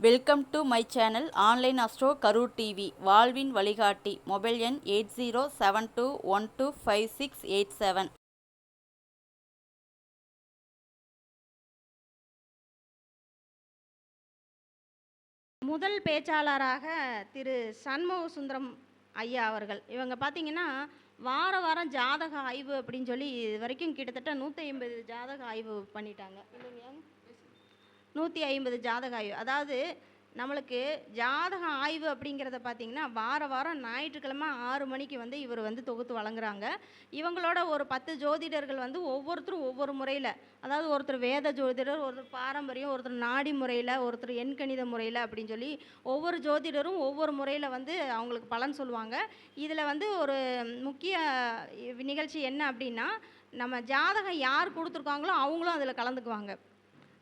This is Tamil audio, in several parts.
Welcome to my channel online astro Karur TV வாழ்வின் வழிகாட்டி மொபைல் எண் eight zero seven two one two five six eight seven முதல் பேச்சாளராக திரு சண்முக சுந்தரம் ஐயா அவர்கள். இவங்க பார்த்தீங்கன்னா வார வாரம் ஜாதக ஆய்வு அப்படின்னு சொல்லி இது வரைக்கும் கிட்டத்தட்ட நூற்றி ஐம்பது ஜாதக ஆய்வு பண்ணிட்டாங்க. இல்லைங்க? நூற்றி ஐம்பது ஜாதக ஆய்வு அதாவது நம்மளுக்கு ஜாதக ஆய்வு அப்படிங்கிறத பார்த்தீங்கன்னா வார வாரம் ஞாயிற்றுக்கிழமை ஆறு மணிக்கு வந்து இவர் வந்து தொகுத்து வழங்குறாங்க. இவங்களோட ஒரு பத்து ஜோதிடர்கள் வந்து ஒவ்வொருத்தரும் ஒவ்வொரு முறையில் அதாவது ஒருத்தர் வேத ஜோதிடர் ஒருத்தர் பாரம்பரியம் ஒருத்தர் நாடி முறையில் ஒருத்தர் எண்கணித முறையில் அப்படின்னு சொல்லி ஒவ்வொரு ஜோதிடரும் ஒவ்வொரு முறையில் வந்து அவங்களுக்கு பலன் சொல்லுவாங்க. இதில் வந்து ஒரு முக்கிய நிகழ்ச்சி என்ன அப்படின்னா நம்ம ஜாதகம் யார் கொடுத்துருக்காங்களோ அவங்களும் அதில் கலந்துக்குவாங்க.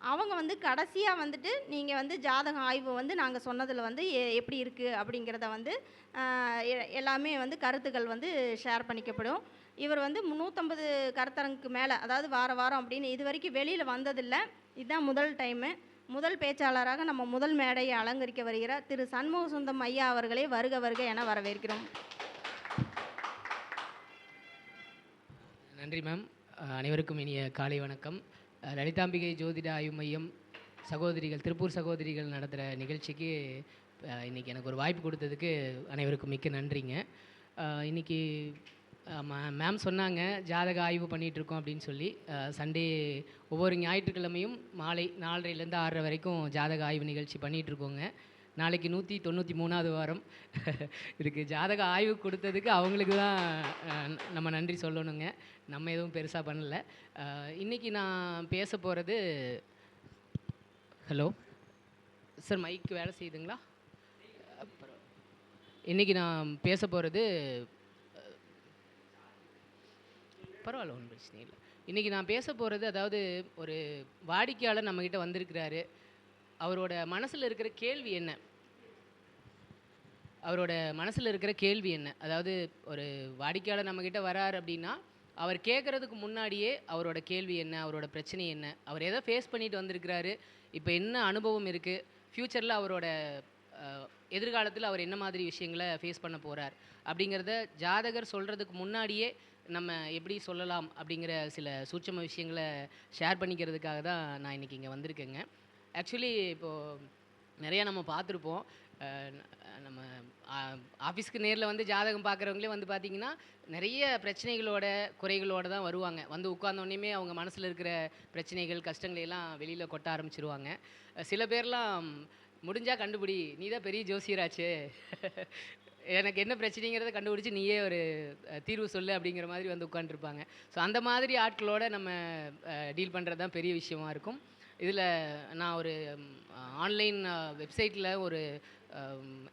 அவங்க வந்து கடைசியாக வந்துட்டு நீங்கள் வந்து ஜாதக ஆய்வு வந்து நாங்கள் சொன்னதில் வந்து எ- எப்படி இருக்குது அப்படிங்கிறத வந்து எ- எல்லாமே வந்து கருத்துக்கள் வந்து ஷேர் பண்ணிக்கப்படும். இவர் வந்து முந்நூற்றம்பது கருத்தரங்குக்கு மேலே அதாவது வார வாரம் அப்படின்னு இது வரைக்கும் வெளியில் வந்ததில்லை. இதுதான் முதல் டைமு முதல் பேச்சாளராக நம்ம முதல் மேடையை அலங்கரிக்க வருகிற திரு சண்முக சுந்தம் ஐயா அவர்களே வருக வருக என வரவேற்கிறோம். நன்றி மேம் அனைவருக்கும் இனிய காலை வணக்கம். லலிதாம்பிகை ஜோதிட ஆய்வு மையம் சகோதரிகள் திருப்பூர் சகோதரிகள் நடத்துகிற நிகழ்ச்சிக்கு இன்றைக்கி எனக்கு ஒரு வாய்ப்பு கொடுத்ததுக்கு அனைவருக்கும் மிக்க நன்றிங்க. இன்றைக்கி இன்னைக்கு மேம் சொன்னாங்க ஜாதக ஆய்வு பண்ணிகிட்ருக்கோம் அப்படின்னு சொல்லி. சண்டே ஒவ்வொரு ஞாயிற்றுக்கிழமையும் மாலை நாலரைலேருந்து ஆறரை வரைக்கும் ஜாதக ஆய்வு நிகழ்ச்சி பண்ணிகிட்ருக்கோங்க நாளைக்கு நூற்றி தொண்ணூற்றி மூணாவது வாரம். இதுக்கு ஜாதக ஆய்வு கொடுத்ததுக்கு அவங்களுக்கு தான் நம்ம நன்றி சொல்லணுங்க. நம்ம எதுவும் பெருசாக பண்ணலை. இன்றைக்கி இன்னைக்கு நான் பேச போகிறது ஹலோ? சார் மைக்கு வேலை செய்யுதுங்களா? அப்புறம் நான் பேச போகிறது பரவாயில்ல ஒன்றும் பிரச்சனை இல்லை. இன்றைக்கி நான் பேச போகிறது அதாவது ஒரு வாடிக்கையாளர் நம்மக்கிட்ட வந்திருக்கிறாரு. அவரோட மனசில் இருக்கிற கேள்வி என்ன? அவரோட மனசில் இருக்கிற கேள்வி என்ன? அதாவது ஒரு வாடிக்கையாளர் நம்மக்கிட்ட வரார் அப்படின்னா அவர் கேட்குறதுக்கு முன்னாடியே அவரோட கேள்வி என்ன? அவரோட பிரச்சனை என்ன? அவர் எதை ஃபேஸ் பண்ணிட்டு வந்திருக்கிறாரு. இப்போ என்ன அனுபவம் இருக்குது ஃப்யூச்சரில் அவரோட எதிர்காலத்தில் அவர் என்ன மாதிரி விஷயங்களை ஃபேஸ் பண்ண போகிறார் அப்படிங்கிறத ஜாதகர் சொல்கிறதுக்கு முன்னாடியே நம்ம எப்படி சொல்லலாம் அப்படிங்கிற சில சூட்சம விஷயங்களை ஷேர் பண்ணிக்கிறதுக்காக தான் நான் இன்றைக்கி இங்கே வந்திருக்கேங்க. ஆக்சுவலி இப்போது நிறையா நம்ம பார்த்துருப்போம். நம்ம ஆஃபீஸ்க்கு நேரில் வந்து ஜாதகம் பார்க்குறவங்களே வந்து பார்த்திங்கன்னா நிறைய பிரச்சனைகளோட குறைகளோட தான் வருவாங்க. வந்து உட்கார்ந்தோடனேயுமே அவங்க மனசில் இருக்கிற பிரச்சனைகள் கஷ்டங்களை எல்லாம் வெளியில் கொட்ட ஆரம்பிச்சிருவாங்க. சில பேர்லாம் முடிஞ்சால் கண்டுபிடி நீ தான் பெரிய ஜோசியராச்சு. எனக்கு என்ன பிரச்சனைங்கிறத கண்டுபிடிச்சி நீயே ஒரு தீர்வு சொல்லு அப்படிங்கிற மாதிரி வந்து உட்காந்துருப்பாங்க ஸோ அந்த மாதிரி ஆட்களோட நம்ம டீல் பண்ணுறது தான் பெரிய விஷயமா இருக்கும். இதில் நான் ஒரு ஆன்லைன் வெப்சைட்டில் ஒரு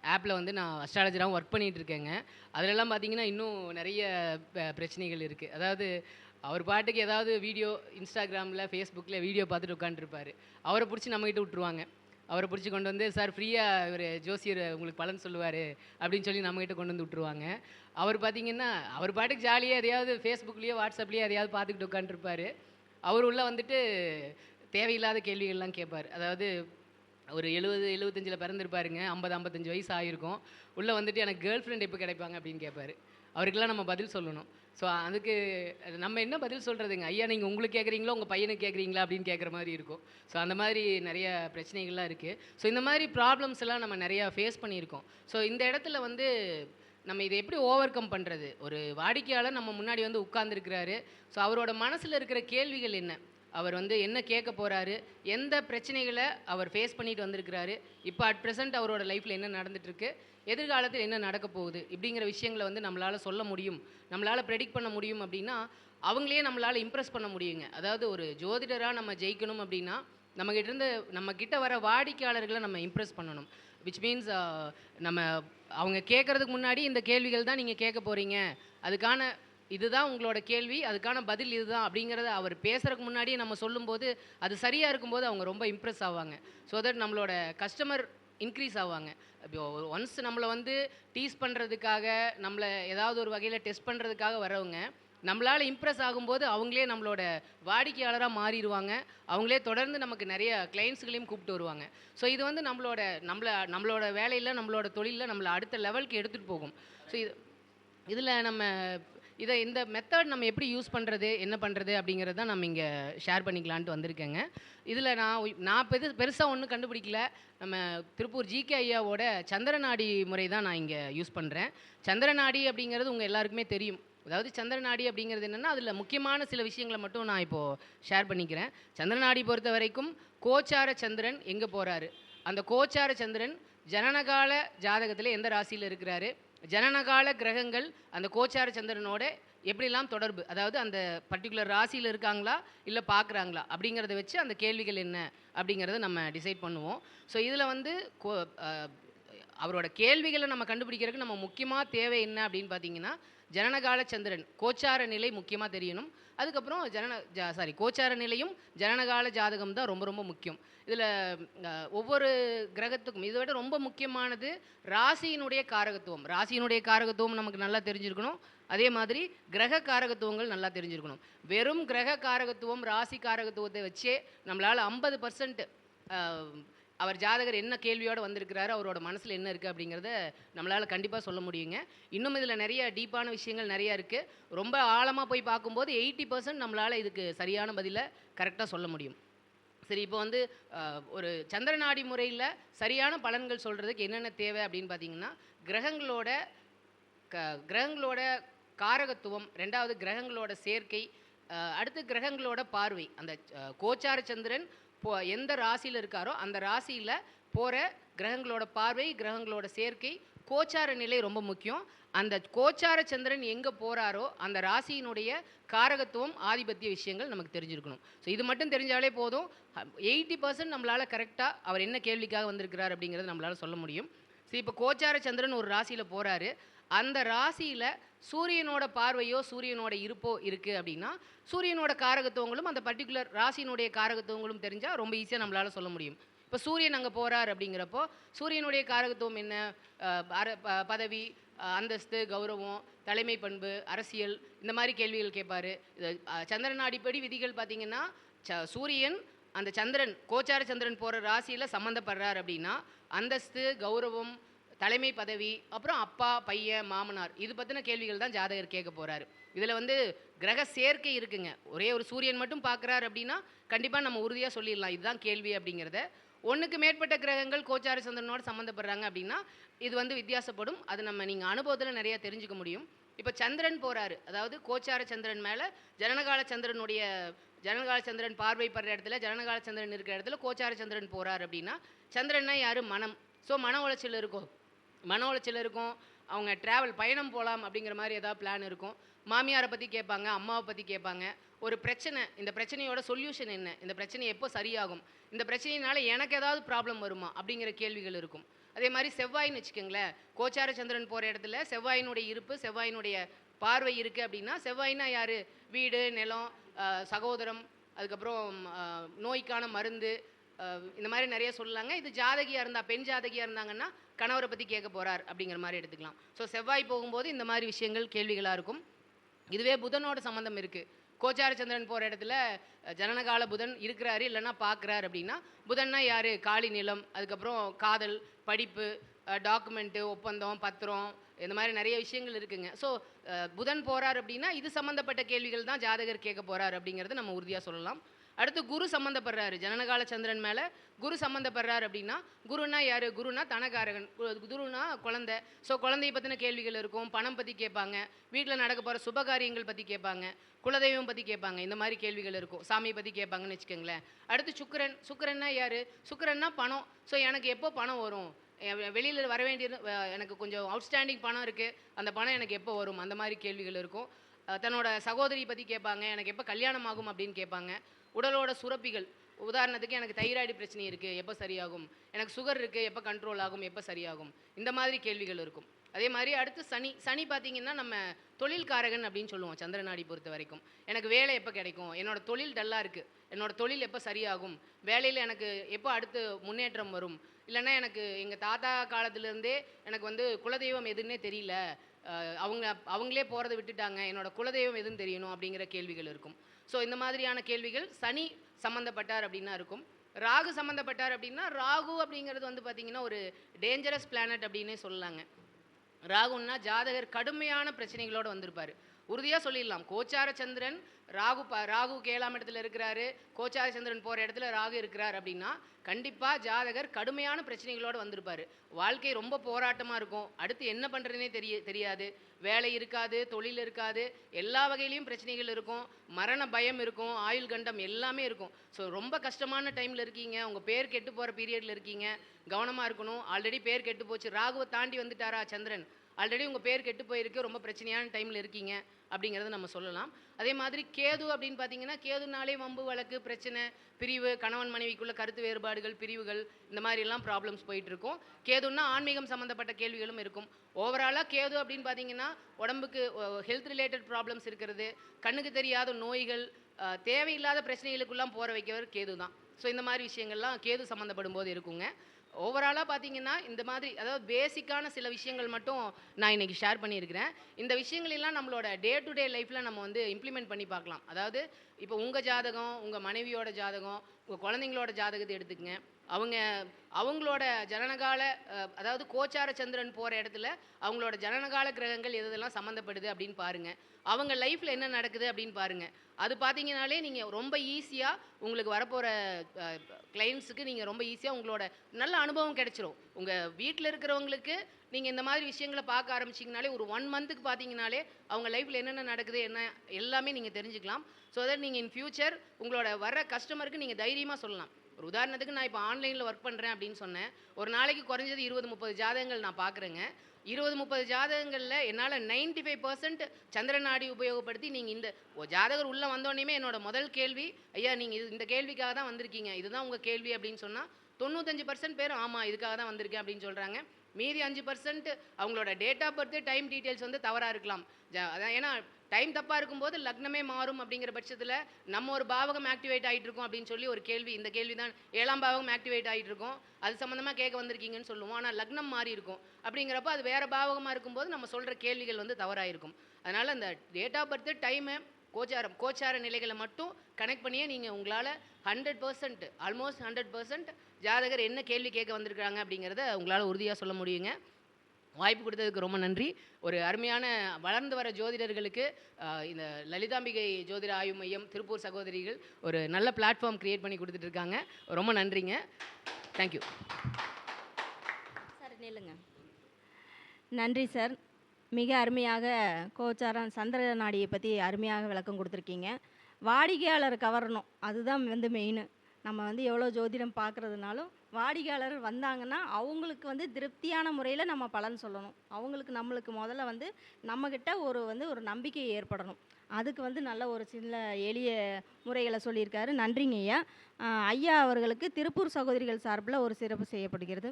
ஆப்பில் வந்து நான் அஸ்ட்ராலஜராகவும் ஒர்க் பண்ணிகிட்டு இருக்கேங்க அதிலெல்லாம் பார்த்தீங்கன்னா இன்னும் நிறைய ப- பிரச்சனைகள் இருக்குது அதாவது அவர் பாட்டுக்கு ஏதாவது வீடியோ இன்ஸ்டாகிராமில் ஃபேஸ்புக்கில் வீடியோ பார்த்துட்டு உட்காந்துருப்பாரு. அவரை பிடிச்சி நம்மகிட்ட விட்ருவாங்க அவரை பிடிச்சி கொண்டு வந்து சார் ஃப்ரீயாக இவர் ஜோசியர் உங்களுக்கு பலன் சொல்லுவார் அப்படின்னு சொல்லி நம்மகிட்ட கொண்டு வந்து விட்ருவாங்க அவர் பார்த்தீங்கன்னா அவர் பாட்டுக்கு ஜாலியாக எதையாவது ஃபேஸ்புக்லேயோ வாட்ஸ்அப்லேயோ எதையாவது பார்த்துக்கிட்டு உட்காந்துருப்பார். அவர் உள்ளே வந்துட்டு தேவையில்லாத கேள்விகள்லாம் கேட்பார். அதாவது ஒரு எழுபது எழுபத்தஞ்சில் பிறந்திருப்பாருங்க ஐம்பது ஐம்பத்தஞ்சு வயசு ஆகிருக்கும் உள்ளே வந்துட்டு எனக்கு கேர்ள் ஃப்ரெண்ட் எப்போ கிடைப்பாங்க அப்படின்னு கேட்பாரு. அவருக்கெல்லாம் நம்ம பதில் சொல்லணும். ஸோ அதுக்கு நம்ம என்ன பதில் சொல்கிறதுங்க ஐயா நீங்கள் உங்களுக்கு கேட்குறீங்களோ? உங்கள் பையனுக்கு கேட்குறீங்களா? அப்படின்னு கேட்குற மாதிரி இருக்கும். ஸோ அந்த மாதிரி நிறைய பிரச்சனைகள்லாம் இருக்குது ஸோ இந்த மாதிரி ப்ராப்ளம்ஸ் எல்லாம் நம்ம நிறையா ஃபேஸ் பண்ணியிருக்கோம். ஸோ இந்த இடத்துல வந்து நம்ம இதை எப்படி ஓவர் கம் பண்ணுறது ஒரு வாடிக்கையாளர் நம்ம முன்னாடி வந்து உட்கார்ந்துருக்கிறாரு. ஸோ அவரோட மனசில் இருக்கிற கேள்விகள் என்ன? அவர் வந்து என்ன கேட்க போகிறாரு எந்த பிரச்சனைகளை அவர் ஃபேஸ் பண்ணிட்டு வந்திருக்கிறாரு இப்போ அட் ப்ரெசென்ட் அவரோட லைஃப்பில் என்ன நடந்துட்டுருக்கு எதிர்காலத்தில் என்ன நடக்க போகுது இப்படிங்கிற விஷயங்களை வந்து நம்மளால் சொல்ல முடியும். நம்மளால் ப்ரெடிக்ட் பண்ண முடியும் அப்படின்னா அவங்களே நம்மளால் இம்ப்ரெஸ் பண்ண முடியுங்க. அதாவது ஒரு ஜோதிடராக நம்ம ஜெயிக்கணும் அப்படின்னா நம்மகிட்ட இருந்து நம்ம கிட்ட வர வாடிக்கையாளர்களை நம்ம இம்ப்ரெஸ் பண்ணணும். விச் மீன்ஸ் நம்ம அவங்க கேட்குறதுக்கு முன்னாடி இந்த கேள்விகள் தான் நீங்கள் கேட்க போகிறீங்க அதுக்கான இதுதான் உங்களோட கேள்வி அதுக்கான பதில் இதுதான் அப்படிங்கிறத அவர் பேசுகிறதுக்கு முன்னாடியே நம்ம சொல்லும்போது அது சரியாக இருக்கும்போது அவங்க ரொம்ப இம்ப்ரெஸ் ஆவாங்க. ஸோ தட் நம்மளோட கஸ்டமர் இன்க்ரீஸ் ஆவாங்க. இப்போ ஒன்ஸ் நம்மளை வந்து டீஸ் பண்ணுறதுக்காக நம்மளை ஏதாவது ஒரு வகையில் டெஸ்ட் பண்ணுறதுக்காக வரவங்க நம்மளால் இம்ப்ரெஸ் ஆகும்போது அவங்களே நம்மளோட வாடிக்கையாளராக மாறிடுவாங்க. அவங்களே தொடர்ந்து நமக்கு நிறைய கிளைண்ட்ஸுகளையும் கூப்பிட்டு வருவாங்க. ஸோ இது வந்து நம்மளோட நம்மளை நம்மளோட வேலையில் நம்மளோட தொழிலில் நம்மளை அடுத்த லெவலுக்கு எடுத்துகிட்டு போகும். ஸோ இது இதில் நம்ம இதை இந்த மெத்தட் நம்ம எப்படி யூஸ் பண்ணுறது என்ன பண்ணுறது அப்படிங்கிறது தான் நம்ம இங்கே ஷேர் பண்ணிக்கலான்ட்டு வந்திருக்கேங்க. இதில் நான் நான் பெரு பெருசாக ஒன்றும் கண்டுபிடிக்கல. நம்ம திருப்பூர் ஜிகே ஐயாவோட சந்திரநாடி முறை தான் நான் இங்கே யூஸ் பண்ணுறேன் சந்திரநாடி அப்படிங்கிறது உங்கள் எல்லாருக்குமே தெரியும். அதாவது சந்திரநாடி அப்படிங்கிறது என்னென்னா அதில் முக்கியமான சில விஷயங்களை மட்டும் நான் இப்போது ஷேர் பண்ணிக்கிறேன். சந்திரநாடி பொறுத்த வரைக்கும் கோச்சார சந்திரன் எங்கே போகிறாரு அந்த கோச்சார சந்திரன் ஜனனகால ஜாதகத்தில் எந்த ராசியில் இருக்கிறாரு? ஜனனகால கிரகங்கள் அந்த கோச்சார சந்திரனோட எப்படிலாம் தொடர்பு? அதாவது அந்த பர்டிகுலர் ராசியில் இருக்காங்களா? இல்லை பார்க்குறாங்களா அப்படிங்கிறத வச்சு அந்த கேள்விகள் என்ன? அப்படிங்கிறத நம்ம டிசைட் பண்ணுவோம். ஸோ இதில் வந்து கோ அவரோட கேள்விகளை நம்ம கண்டுபிடிக்கிறதுக்கு நம்ம முக்கியமாக தேவை என்ன அப்படின்னு பார்த்தீங்கன்னா ஜனனகால சந்திரன் கோச்சார நிலை முக்கியமாக தெரியணும். அதுக்கப்புறம் ஜனன ஜா சாரி கோச்சார நிலையும் ஜனனகால ஜாதகம் தான் ரொம்ப ரொம்ப முக்கியம். இதில் ஒவ்வொரு கிரகத்துக்கும் இதை விட ரொம்ப முக்கியமானது ராசியினுடைய காரகத்துவம். ராசியினுடைய காரகத்துவம் நமக்கு நல்லா தெரிஞ்சிருக்கணும். அதே மாதிரி கிரக காரகத்துவங்கள் நல்லா தெரிஞ்சிருக்கணும். வெறும் கிரக காரகத்துவம் ராசி காரகத்துவத்தை வச்சே நம்மளால் ஐம்பது பர்சன்ட் அவர் ஜாதகர் என்ன கேள்வியோடு வந்திருக்கிறாரு அவரோட மனசில் என்ன இருக்குது அப்படிங்கிறத நம்மளால் கண்டிப்பாக சொல்ல முடியுங்க. இன்னும் இதில் நிறைய டீப்பான விஷயங்கள் நிறையா இருக்குது ரொம்ப ஆழமாக போய் பார்க்கும்போது எயிட்டி பர்சன்ட் நம்மளால் இதுக்கு சரியான பதிலை கரெக்டாக சொல்ல முடியும். சரி இப்போ வந்து ஒரு சந்திரநாடி முறையில் சரியான பலன்கள் சொல்கிறதுக்கு என்னென்ன தேவை அப்படின்னு பார்த்தீங்கன்னா கிரகங்களோட க கிரகங்களோட காரகத்துவம் ரெண்டாவது கிரகங்களோட சேர்க்கை அடுத்து கிரகங்களோட பார்வை அந்த கோச்சார சந்திரன் போ எந்த ராசியில் இருக்காரோ அந்த ராசியில் போகிற கிரகங்களோட பார்வை கிரகங்களோட சேர்க்கை கோச்சார நிலை ரொம்ப முக்கியம். அந்த கோச்சார சந்திரன் எங்கே போகிறாரோ அந்த ராசியினுடைய காரகத்துவம் ஆதிபத்திய விஷயங்கள் நமக்கு தெரிஞ்சிருக்கணும். ஸோ இது மட்டும் தெரிஞ்சாலே போதும். எயிட்டி பர்சன்ட் நம்மளால் கரெக்டாக அவர் என்ன கேள்விக்காக வந்திருக்கிறார் அப்படிங்கிறத நம்மளால் சொல்ல முடியும். ஸோ இப்போ கோச்சார சந்திரன் ஒரு ராசியில் போகிறாரு அந்த ராசியில் சூரியனோட பார்வையோ சூரியனோட இருப்போ இருக்குது அப்படின்னா சூரியனோட காரகத்துவங்களும் அந்த பர்டிகுலர் ராசியினுடைய காரகத்துவங்களும் தெரிஞ்சால் ரொம்ப ஈஸியாக நம்மளால் சொல்ல முடியும். இப்போ சூரியன் அங்கே போகிறார் அப்படிங்கிறப்போ சூரியனுடைய காரகத்துவம் என்ன? ப- பதவி அந்தஸ்து கௌரவம் தலைமை பண்பு அரசியல் இந்த மாதிரி கேள்விகள் கேட்பார். இது சந்திரன் அடிப்படி விதிகள் பார்த்திங்கன்னா ச சூரியன் அந்த சந்திரன் கோச்சார சந்திரன் போகிற ராசியில் சம்மந்தப்படுறார் அப்படின்னா அந்தஸ்து கௌரவம் தலைமை பதவி அப்புறம் அப்பா பையன் மாமனார். இது பற்றின கேள்விகள் தான் ஜாதகர் கேட்க போகிறாரு இதில் வந்து கிரக சேர்க்கை இருக்குங்க. ஒரே ஒரு சூரியன் மட்டும் பார்க்குறாரு அப்படின்னா கண்டிப்பாக நம்ம உறுதியாக சொல்லிடலாம். இதுதான் கேள்வி அப்படிங்கிறத. ஒன்றுக்கு மேற்பட்ட கிரகங்கள் கோச்சார சந்திரனோடு சம்மந்தப்படுறாங்க அப்படின்னா இது வந்து வித்தியாசப்படும். அது நம்ம நீங்கள் அனுபவத்தில் நிறையா தெரிஞ்சுக்க முடியும். இப்போ சந்திரன் போகிறாரு அதாவது கோச்சார சந்திரன் மேலே ஜனனகால சந்திரனுடைய ஜனனகால சந்திரன் பார்வைப்படுற இடத்துல ஜனனகால சந்திரன் இருக்கிற இடத்துல கோச்சார சந்திரன் போகிறார் அப்படின்னா சந்திரன்னா யார்? மனம். ஸோ மன உளைச்சல் இருக்கும் மன உளைச்சல் இருக்கும். அவங்க ட்ராவல் பயணம் போகலாம் அப்படிங்கிற மாதிரி ஏதாவது பிளான் இருக்கும். மாமியாரை பற்றி கேட்பாங்க அம்மாவை பற்றி கேட்பாங்க. ஒரு பிரச்சனை இந்த பிரச்சனையோட சொல்யூஷன் என்ன? இந்த பிரச்சனை எப்போ சரியாகும்? இந்த பிரச்சனையினால எனக்கு ஏதாவது ப்ராப்ளம் வருமா? அப்படிங்கிற கேள்விகள் இருக்கும். அதே மாதிரி செவ்வாயின்னு வச்சுக்கோங்களேன். கோச்சார சந்திரன் போகிற இடத்துல செவ்வாயினுடைய இருப்பு செவ்வாயினுடைய பார்வை இருக்குது அப்படின்னா செவ்வாயினா யார்? வீடு நிலம் சகோதரம் அதுக்கப்புறம் நோய்க்கான மருந்து இந்த மாதிரி நிறைய சொல்லலாங்க இது ஜாதகியாக இருந்தால் பெண் ஜாதகியாக இருந்தாங்கன்னா கணவரை பற்றி கேட்க போகிறார் அப்படிங்கிற மாதிரி எடுத்துக்கலாம். ஸோ செவ்வாய் போகும்போது இந்த மாதிரி விஷயங்கள் கேள்விகளாக இருக்கும். இதுவே புதனோட சம்மந்தம் இருக்குது கோச்சாரச்சந்திரன் போகிற இடத்துல ஜனனகால புதன் இருக்கிறாரு இல்லைன்னா பார்க்குறாரு அப்படின்னா புதன்னா யார்? காளி நிலம் அதுக்கப்புறம் காதல் படிப்பு டாக்குமெண்ட்டு ஒப்பந்தம் பத்திரம் இந்த மாதிரி நிறைய விஷயங்கள் இருக்குங்க. ஸோ புதன் போகிறார் அப்படின்னா இது சம்மந்தப்பட்ட கேள்விகள் தான் ஜாதகர் கேட்க போகிறார் அப்படிங்கிறது நம்ம உறுதியாக சொல்லலாம். அடுத்து குரு சம்மந்தப்படுறாரு ஜனனகால சந்திரன் மேலே குரு சம்மந்தப்படுறாரு அப்படின்னா குருனா யார்? குருனா தனகாரகன். கு- குருனா குழந்தை. ஸோ குழந்தைய பற்றின கேள்விகள் இருக்கும். பணம் பற்றி கேட்பாங்க. வீட்டில் நடக்க போகிற சுபகாரியங்கள் பற்றி கேட்பாங்க. குலதெய்வம் பற்றி கேட்பாங்க. இந்த மாதிரி கேள்விகள் இருக்கும். சாமியை பற்றி கேட்பாங்கன்னு வச்சுக்கோங்களேன். அடுத்து சுக்கரன். சுக்கரன்னா யார்? சுக்கிரன்னா பணம். ஸோ எனக்கு எப்போ பணம் வரும்? வெளியில் வர வேண்டியது எனக்கு கொஞ்சம் அவுட்ஸ்டாண்டிங் பணம் இருக்குது அந்த பணம் எனக்கு எப்போ வரும்? அந்த மாதிரி கேள்விகள் இருக்கும். தன்னோட சகோதரி பற்றி கேட்பாங்க. எனக்கு எப்போ கல்யாணம் ஆகும் அப்படின்னு கேட்பாங்க. உடலோட சுரப்பிகள். உதாரணத்துக்கு எனக்கு தைராய்டு பிரச்சனை இருக்குது எப்போ சரியாகும்? எனக்கு சுகர் இருக்குது எப்போ கண்ட்ரோல் ஆகும் எப்போ சரியாகும்? இந்த மாதிரி கேள்விகள் இருக்கும். அதே மாதிரி அடுத்து சனி சனி பார்த்தீங்கன்னா நம்ம தொழில்காரகன் அப்படின்னு சொல்லுவோம் சந்திரநாடி பொறுத்த வரைக்கும். எனக்கு வேலை எப்போ கிடைக்கும்? என்னோட தொழில் டல்லாக இருக்குது என்னோடய தொழில் எப்போ சரியாகும்? வேலையில் எனக்கு எப்போ அடுத்து முன்னேற்றம் வரும்? இல்லைன்னா எனக்கு எங்கள் தாத்தா காலத்துலேருந்தே எனக்கு வந்து குலதெய்வம் எதுன்னே தெரியல. அவங்க அவங்களே போகிறத விட்டுட்டாங்க. என்னோடய குலதெய்வம் எதுன்னு தெரியணும் அப்படிங்கிற கேள்விகள் இருக்கும். ஸோ இந்த மாதிரியான கேள்விகள் சனி சம்மந்தப்பட்டார் அப்படின்னா இருக்கும். ராகு சம்மந்தப்பட்டார் அப்படின்னா ராகு அப்படிங்கிறது வந்து பார்த்திங்கன்னா ஒரு டேஞ்சரஸ் பிளானட் அப்படின்னே சொல்லலாங்க. ராகுன்னா ஜாதகர் கடுமையான பிரச்சனைகளோடு வந்திருப்பார். உறுதியாக சொல்லிடலாம். கோச்சார சந்திரன் ராகு ப ராகு ஏழாம் இடத்துல இருக்கிறாரு. கோச்சார சந்திரன் போகிற இடத்துல ராகு இருக்கிறார் அப்படின்னா கண்டிப்பாக ஜாதகர் கடுமையான பிரச்சனைகளோடு வந்திருப்பார். வாழ்க்கை ரொம்ப போராட்டமாக இருக்கும். அடுத்து என்ன பண்ணுறதுனே தெரிய தெரியாது. வேலை இருக்காது தொழில் இருக்காது. எல்லா வகையிலையும் பிரச்சனைகள் இருக்கும். மரண பயம் இருக்கும். ஆயுள் கண்டம் எல்லாமே இருக்கும். ஸோ ரொம்ப கஷ்டமான டைமில் இருக்கீங்க. உங்கள் பேர் கெட்டு போகிற பீரியடில் இருக்கீங்க. கவனமாக இருக்கணும். ஆல்ரெடி பேர் கெட்டு போச்சு. ராகுவை தாண்டி வந்துட்டாரா சந்திரன்? ஆல்ரெடி உங்கள் பேர் கெட்டு போயிருக்கு ரொம்ப பிரச்சனையான டைமில் இருக்கீங்க அப்படிங்கிறத நம்ம சொல்லலாம். அதே மாதிரி கேது அப்படின்னு பார்த்தீங்கன்னா கேதுனாலே வம்பு வழக்கு பிரச்சனை பிரிவு கணவன் மனைவிக்குள்ள கருத்து வேறுபாடுகள் பிரிவுகள் இந்த மாதிரிலாம் ப்ராப்ளம்ஸ் போயிட்டுருக்கும் கேதுன்னா ஆன்மீகம் சம்மந்தப்பட்ட கேள்விகளும் இருக்கும். ஓவராலாக கேது அப்படின்னு பார்த்தீங்கன்னா உடம்புக்கு ஹெல்த் ரிலேட்டட் ப்ராப்ளம்ஸ் இருக்கிறது கண்ணுக்கு தெரியாத நோய்கள் தேவையில்லாத பிரச்சனைகளுக்கெல்லாம் போகிற வைக்கிறவர் கேது தான் ஸோ இந்த மாதிரி விஷயங்கள்லாம் கேது சம்மந்தப்படும் போது இருக்குங்க. ஓவராலாக பார்த்தீங்கன்னா இந்த மாதிரி அதாவது பேசிக்கான சில விஷயங்கள் மட்டும் நான் இன்னைக்கு ஷேர் பண்ணியிருக்கிறேன். இந்த விஷயங்களெல்லாம் நம்மளோட டே டு டே லைஃப்பில் நம்ம வந்து இம்ப்ளிமெண்ட் பண்ணி பார்க்கலாம். அதாவது இப்போ உங்கள் ஜாதகம் உங்கள் மனைவியோட ஜாதகம் உங்கள் குழந்தைங்களோட ஜாதகத்தை எடுத்துக்கங்க. அவங்க அவங்களோட ஜனனகால அதாவது கோச்சார சந்திரன் போகிற இடத்துல அவங்களோட ஜனனகால கிரகங்கள் எது எதெல்லாம் சம்மந்தப்படுது அப்படின்னு பாருங்கள் அவங்க லைஃப்பில் என்ன நடக்குது அப்படின்னு பாருங்கள் அது பார்த்தீங்கனாலே நீங்கள் ரொம்ப ஈஸியாக உங்களுக்கு வரப்போகிற கிளைண்ட்ஸுக்கு நீங்கள் ரொம்ப ஈஸியாக உங்களோட நல்ல அனுபவம் கிடைச்சிரும். உங்கள் வீட்டில் இருக்கிறவங்களுக்கு நீங்கள் இந்த மாதிரி விஷயங்களை பார்க்க ஆரம்பிச்சிங்கனாலே ஒரு ஒன் மந்த்துக்கு பார்த்தீங்கனாலே அவங்க லைஃப்பில் என்னென்ன நடக்குது என்ன எல்லாமே நீங்கள் தெரிஞ்சுக்கலாம். ஸோ தட் நீங்கள் இன் ஃபியூச்சர் உங்களோட வர கஸ்டமருக்கு நீங்கள் தைரியமாக சொல்லலாம். ஒரு உதாரணத்துக்கு நான் இப்போ ஆன்லைனில் ஒர்க் பண்ணுறேன் அப்படின்னு சொன்னேன். ஒரு நாளைக்கு குறைஞ்சது இருபது முப்பது ஜாதகங்கள் நான் பார்க்குறேங்க இருபது முப்பது ஜாதகங்களில் என்னால் 95% ஃபைவ் பர்சன்ட் சந்திரநாடி உபயோகப்படுத்தி நீங்கள் இந்த ஜாதகர் உள்ளே வந்தோடனேமே என்னோட முதல் கேள்வி ஐயா நீங்கள் இது இந்த கேள்விக்காக தான் வந்திருக்கீங்க. இதுதான் உங்கள் கேள்வி அப்படின்னு சொன்னால் தொண்ணூத்தஞ்சு பர்சன்ட் பேர் ஆமாம் இதுக்காக தான் வந்திருக்கேன் அப்படின்னு சொல்கிறாங்க மீதி அஞ்சு பர்சன்ட் அவங்களோட date of birth time details வந்து தவறாக இருக்கலாம். ஜ- அதான் ஏன்னா டைம் தப்பாக இருக்கும்போது லக்னமே மாறும் அப்படிங்கிற பட்சத்தில் நம்ம ஒரு பாவகம் ஆக்டிவேட் ஆகிட்டு இருக்கோம் அப்படின்னு சொல்லி ஒரு கேள்வி இந்த கேள்வி தான் ஏழாம் பாவகம் ஆக்டிவேட் ஆகிட்டு இருக்கோம் அது சம்மந்தமாக கேட்க வந்திருக்கீங்கன்னு சொல்லுவோம். ஆனால் லக்னம் மாறி இருக்கும். அப்படிங்கிறப்ப அது வேறு பாவகமாக இருக்கும்போது நம்ம சொல்கிற கேள்விகள் வந்து தவறாக இருக்கும் அதனால் அந்த டேட் ஆஃப் பர்த் டைமை கோச்சாரம் கோச்சார நிலைகளை மட்டும் கனெக்ட் பண்ணியே நீங்கள் உங்களால் hundred percent almost hundred percent ஜாதகர் என்ன கேள்வி கேட்க வந்திருக்கிறாங்க அப்படிங்கிறத உங்களால் உறுதியாக சொல்ல முடியுங்க. வாய்ப்பு கொடுத்ததுக்கு ரொம்ப நன்றி. ஒரு அருமையான வளர்ந்து வர ஜோதிடர்களுக்கு இந்த லலிதாம்பிகை ஜோதிட ஆய்வு மையம் திருப்பூர் சகோதரிகள் ஒரு நல்ல பிளாட்ஃபார்ம் கிரியேட் பண்ணி கொடுத்துட்டு இருக்காங்க. ரொம்ப நன்றிங்க. தேங்க்யூ சார் நில்லுங்க. நன்றி சார். மிக அருமையாக கோச்சாரம் சந்திர நாடியை பற்றி அருமையாக விளக்கம் கொடுத்துருக்கீங்க. வாடிக்கையாளர் கவரணும். அதுதான் வந்து மெயின் நம்ம வந்து எவ்வளோ ஜோதிடம் பார்க்குறதுனாலும் வாடிக்கையாளர் வந்தாங்கன்னா அவங்களுக்கு வந்து திருப்தியான முறையில் நம்ம பலன் சொல்லணும். அவங்களுக்கு நம்மளுக்கு முதல்ல வந்து நம்மக்கிட்ட ஒரு வந்து ஒரு நம்பிக்கை ஏற்படணும். அதுக்கு வந்து நல்ல ஒரு சின்ன எளிய முறைகளை சொல்லியிருக்காரு. நன்றிங்க ஐயா. ஐயா அவர்களுக்கு திருப்பூர் சகோதரிகள் சார்பில் ஒரு சிறப்பு செய்யப்படுகிறது.